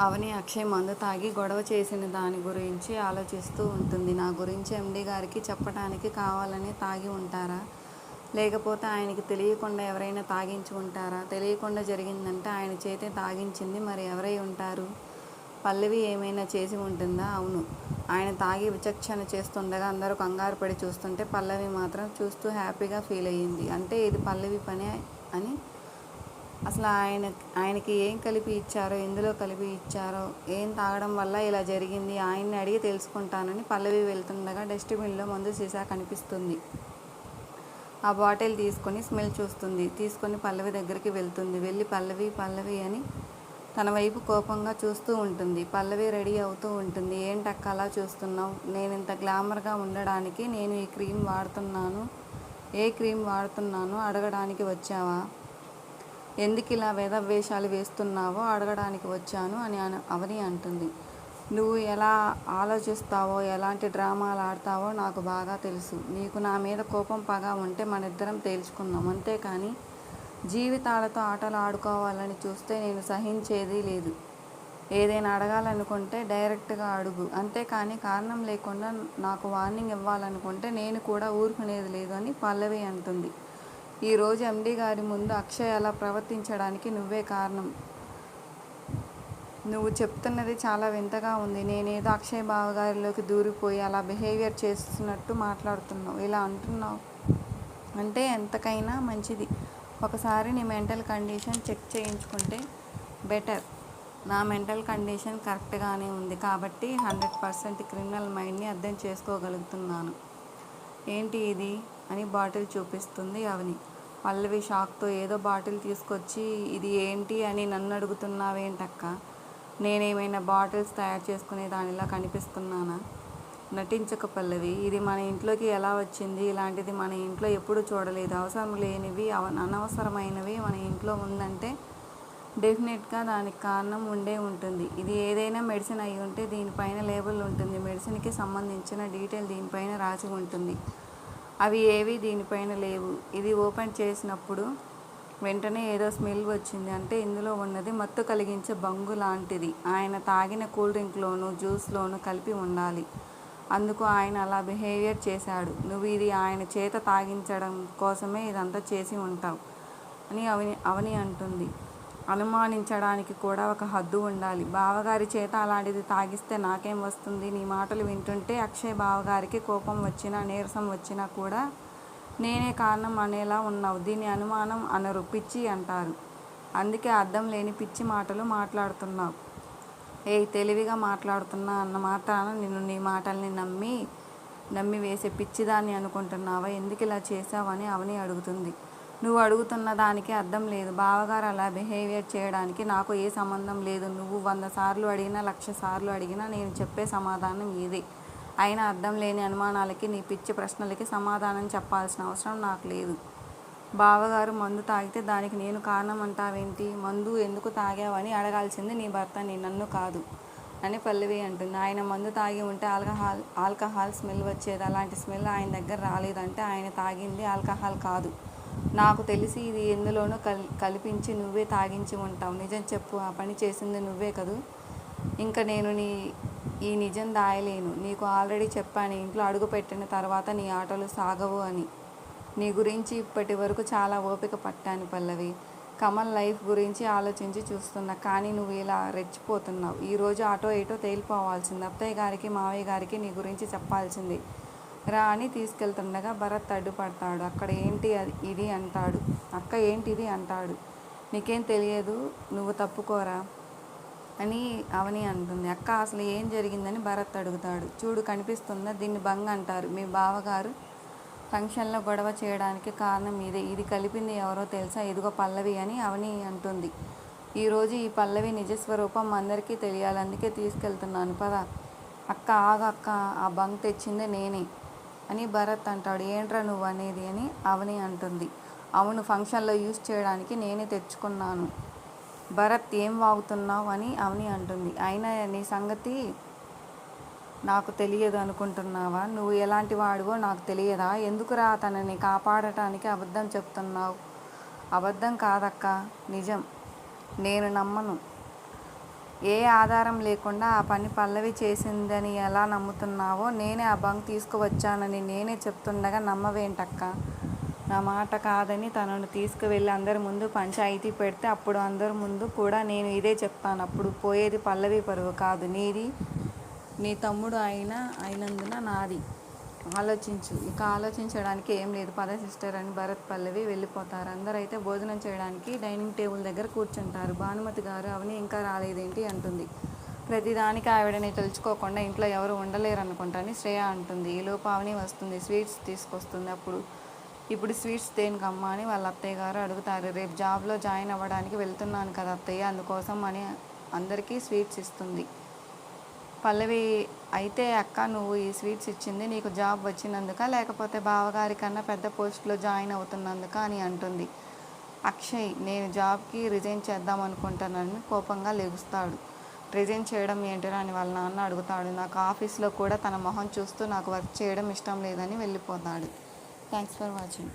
అవని అక్షయ్ మందు తాగి గొడవ చేసిన దాని గురించి ఆలోచిస్తూ ఉంటుంది. నా గురించి ఎండి గారికి చెప్పడానికి కావాలని తాగి ఉంటారా? లేకపోతే ఆయనకి తెలియకుండా ఎవరైనా తాగించి ఉంటారా? తెలియకుండా జరిగిందంటే ఆయన చేతే తాగించింది మరి ఎవరై ఉంటారు? పల్లవి ఏమైనా చేసి ఉంటుందా? అవును. ఆయన తాగి విచక్షణ చేస్తుండగా అందరూ కంగారు పడి చూస్తుంటే పల్లవి మాత్రం చూస్తూ హ్యాపీగా ఫీల్ అయ్యింది. అంటే ఇది పల్లవి పనే అని అసలు ఆయన ఆయనకి ఏం కలిపి ఇచ్చారో ఎందులో కలిపి ఇచ్చారో ఏం తాగడం వల్ల ఇలా జరిగింది ఆయన్ని అడిగి తెలుసుకుంటానని పల్లవి వెళ్తుండగా డస్ట్బిన్లో మందు సీసా కనిపిస్తుంది. ఆ బాటిల్ తీసుకొని స్మెల్ చూస్తుంది. తీసుకొని పల్లవి దగ్గరికి వెళ్తుంది. వెళ్ళి పల్లవి పల్లవి అని తన వైపు కోపంగా చూస్తూ ఉంటుంది. పల్లవి రెడీ అవుతూ ఉంటుంది. ఏంటక్క అలా చూస్తున్నావు? నేను ఇంత గ్లామర్గా ఉండడానికి నేను ఈ క్రీమ్ వాడుతున్నాను. ఏ క్రీమ్ వాడుతున్నానో? అడగడానికి వచ్చావా? ఎందుకు ఇలా వేషాలు వేస్తున్నావో అడగడానికి వచ్చాను అని అవని అంటుంది. నువ్వు ఎలా ఆలోచిస్తావో ఎలాంటి డ్రామాలు ఆడతావో నాకు బాగా తెలుసు. నీకు నా మీద కోపం పగ ఉంటే మనిద్దరం తేల్చుకుందాం. అంతేకాని జీవితాలతో ఆటలు ఆడుకోవాలని చూస్తే నేను సహించేది లేదు. ఏదైనా అడగాలనుకుంటే డైరెక్ట్గా అడుగు. అంతేకాని కారణం లేకుండా నాకు వార్నింగ్ ఇవ్వాలనుకుంటే నేను కూడా ఊరుకునేది లేదు అని పల్లవి అంటుంది. ఈరోజు ఎండి గారి ముందు అక్షయ్ అలా ప్రవర్తించడానికి నువ్వే కారణం. నువ్వు చెప్తున్నది చాలా వింతగా ఉంది. నేనేదో అక్షయ్ బావగారిలోకి దూరిపోయి అలా బిహేవియర్ చేస్తున్నట్టు మాట్లాడుతున్నావు. ఇలా అంటున్నావు అంటే ఎంతకైనా మంచిది. ఒకసారి నీ మెంటల్ కండిషన్ చెక్ చేయించుకుంటే బెటర్. నా మెంటల్ కండిషన్ కరెక్ట్గానే ఉంది కాబట్టి హండ్రెడ్ పర్సెంట్ క్రిమినల్ మైండ్ని అర్థం చేసుకోగలుగుతున్నాను. ఏంటి ఇది? అని బాటిల్ చూపిస్తుంది అవని. పల్లవి షాక్తో ఏదో బాటిల్ తీసుకొచ్చి ఇది ఏంటి? అని నన్ను అడుగుతున్నావేంటక్క? నేనేమైనా బాటిల్స్ తయారు చేసుకునే దానిలా కనిపిస్తున్నానా? నటించక పల్లవి ఇది మన ఇంట్లోకి ఎలా వచ్చింది? ఇలాంటిది మన ఇంట్లో ఎప్పుడు చూడలేదు. అవసరం లేనివి అవ అనవసరమైనవి మన ఇంట్లో ఉందంటే డెఫినెట్గా దానికి కారణం ఉండే ఉంటుంది. ఇది ఏదైనా మెడిసిన్ అయి ఉంటే దీనిపైన లేబుల్ ఉంటుంది. మెడిసిన్కి సంబంధించిన డీటెయిల్ దీనిపైన రాసి ఉంటుంది. అవి ఏవి దీనిపైన లేవు. ఇది ఓపెన్ చేసినప్పుడు వెంటనే ఏదో స్మెల్ వచ్చింది. అంటే ఇందులో ఉన్నది మత్తు కలిగించే బంగు లాంటిది. ఆయన తాగిన కూల్ డ్రింక్లోను జ్యూస్లోను కలిపి ఉండాలి. అందుకు ఆయన అలా బిహేవియర్ చేశాడు. నువ్వు ఇది ఆయన చేత తాగించడం కోసమే ఇదంతా చేసి ఉంటావు అని అవని అవని అంటుంది. అనుమానించడానికి కూడా ఒక హద్దు ఉండాలి. బావగారి చేత అలాంటిది తాగిస్తే నాకేం వస్తుంది? నీ మాటలు వింటుంటే అక్షయ్ బావగారికి కోపం వచ్చినా నీరసం వచ్చినా కూడా నేనే కారణం అనేలా ఉన్నావు. దీన్ని అనుమానం అనరు. పిచ్చి అంటారు. అందుకే అర్థం లేని పిచ్చి మాటలు మాట్లాడుతున్నావు. ఏ తెలివిగా మాట్లాడుతున్నా అన్న మాత్రాన నిన్ను నీ మాటల్ని నమ్మి నమ్మి వేసే పిచ్చిదాన్ని అనుకుంటున్నావా? ఎందుకు ఇలా చేశావని అవని అడుగుతుంది. నువ్వు అడుగుతున్న దానికి అర్థం లేదు. బావగారు అలా బిహేవియర్ చేయడానికి నాకు ఏ సంబంధం లేదు. నువ్వు వంద సార్లు అడిగినా లక్ష సార్లు అడిగినా నేను చెప్పే సమాధానం ఇదే. అయినా అర్థం లేని అనుమానాలకి నీ పిచ్చి ప్రశ్నలకి సమాధానం చెప్పాల్సిన అవసరం నాకు లేదు. బావగారు మందు తాగితే దానికి నేను కారణం అంటావేంటి మందు ఎందుకు తాగావని అడగాల్సింది నీ భర్త నీ నన్ను కాదు అని పల్లవి అంటుంది. ఆయన మందు తాగి ఉంటే ఆల్కహాల్ ఆల్కహాల్ స్మెల్ వచ్చేది. అలాంటి స్మెల్ ఆయన దగ్గర రాలేదంటే ఆయన తాగింది ఆల్కహాల్ కాదు. నాకు తెలిసి ఇది ఎందులోనూ కల్ కల్పించి నువ్వే తాగించి ఉంటావు. నిజం చెప్పు ఆ పని చేసింది నువ్వే కదూ? ఇంకా నేను నీ ఈ నిజం దాయలేను. నీకు ఆల్రెడీ చెప్పాను ఇంట్లో అడుగు పెట్టిన తర్వాత నీ ఆటలు సాగవు అని. నీ గురించి ఇప్పటి వరకు చాలా ఓపిక పట్టాను పల్లవి. కమల్ లైఫ్ గురించి ఆలోచించి చూస్తున్నా కానీ నువ్వు ఇలా రెచ్చిపోతున్నావు. ఈరోజు ఆటో ఏటో తేలిపోవాల్సింది. అత్తయ్య గారికి మావయ్య గారికి నీ గురించి చెప్పాల్సింది. రా అని తీసుకెళ్తుండగా భరత్ అడ్డుపడతాడు. అక్కడ ఏంటి అది? ఇది అంటాడు. అక్క ఏంటిది అంటాడు. నీకేం తెలియదు? నువ్వు తప్పుకోరా? అని అవని అంటుంది. అక్క అసలు ఏం జరిగిందని భరత్ అడుగుతాడు. చూడు కనిపిస్తుందా? దీన్ని బంగ్ అంటారు. మీ బావగారు ఫంక్షన్లో గొడవ చేయడానికి కారణం ఇదే. ఇది కలిపింది ఎవరో తెలుసా? ఇదిగో పల్లవి అని అవని అంటుంది. ఈరోజు ఈ పల్లవి నిజస్వరూపం అందరికీ తెలియాలి. అందుకే తీసుకెళ్తున్నాను. పద. అక్క ఆగక్క ఆ బంగ్ తెచ్చిందే నేనే. అని భరత్ అంటాడు. ఏంట్రా నువ్వు అనేది అని అవని అంటుంది. అవును ఫంక్షన్లో యూజ్ చేయడానికి నేనే తెచ్చుకున్నాను. భరత్ ఏం వాగుతున్నావు? అని అవని అంటుంది. అయినా నీ సంగతి నాకు తెలియదు అనుకుంటున్నావా? నువ్వు ఎలాంటి వాడివో నాకు తెలియదా? ఎందుకురా తనని కాపాడటానికి అబద్ధం చెప్తున్నావు? అబద్ధం కాదక్క నిజం. నేను నమ్మను. ఏ ఆధారం లేకుండా ఆ పని పల్లవి చేసిందని ఎలా నమ్ముతున్నావో నేనే ఆ బంక్ తీసుకువచ్చానని నేనే చెప్తుండగా నమ్మవేంటక్క? నా మాట కాదని తనను తీసుకువెళ్ళి అందరి ముందు పంచాయితీ పెడితే అప్పుడు అందరి ముందు కూడా నేను ఇదే చెప్తాను. అప్పుడు పోయేది పల్లవి పరువు కాదు. నీది నీ తమ్ముడు అయిన అయినందున నాది. ఆలోచించు. ఇక ఆలోచించడానికి ఏం లేదు. పద సిస్టర్ అని భరత్ పల్లవి వెళ్ళిపోతారు. అందరూ అయితే భోజనం చేయడానికి డైనింగ్ టేబుల్ దగ్గర కూర్చుంటారు. భానుమతి గారు అవని ఇంకా రాలేదేంటి? అంటుంది. ప్రతిదానికి ఆవిడని తలుచుకోకుండా ఇంట్లో ఎవరు ఉండలేరు అనుకుంటాని శ్రేయ అంటుంది. ఈలోపు అవని వస్తుంది. స్వీట్స్ తీసుకొస్తుంది అప్పుడు. ఇప్పుడు స్వీట్స్ దేనికమ్మా? అని వాళ్ళ అత్తయ్య గారు అడుగుతారు. రేపు జాబ్లో జాయిన్ అవ్వడానికి వెళ్తున్నాను కదా అత్తయ్య. అందుకోసం అని అందరికీ స్వీట్స్ ఇస్తుంది. పల్లవి అయితే అక్క నువ్వు ఈ స్వీట్స్ ఇచ్చింది నీకు జాబ్ వచ్చినందుక? లేకపోతే బావగారి కన్నా పెద్ద పోస్ట్లో జాయిన్ అవుతున్నందుక? అని అంటుంది. అక్షయ్ నేను జాబ్కి రిజైన్ చేద్దాం అనుకుంటానని కోపంగా లెగుస్తాడు. రిజైన్ చేయడం ఏంటో అని వాళ్ళ నాన్న అడుగుతాడు. నాకు ఆఫీస్లో కూడా తన మొహం చూస్తూ నాకు వర్క్ చేయడం ఇష్టం లేదని వెళ్ళిపోతాడు. Thanks for watching.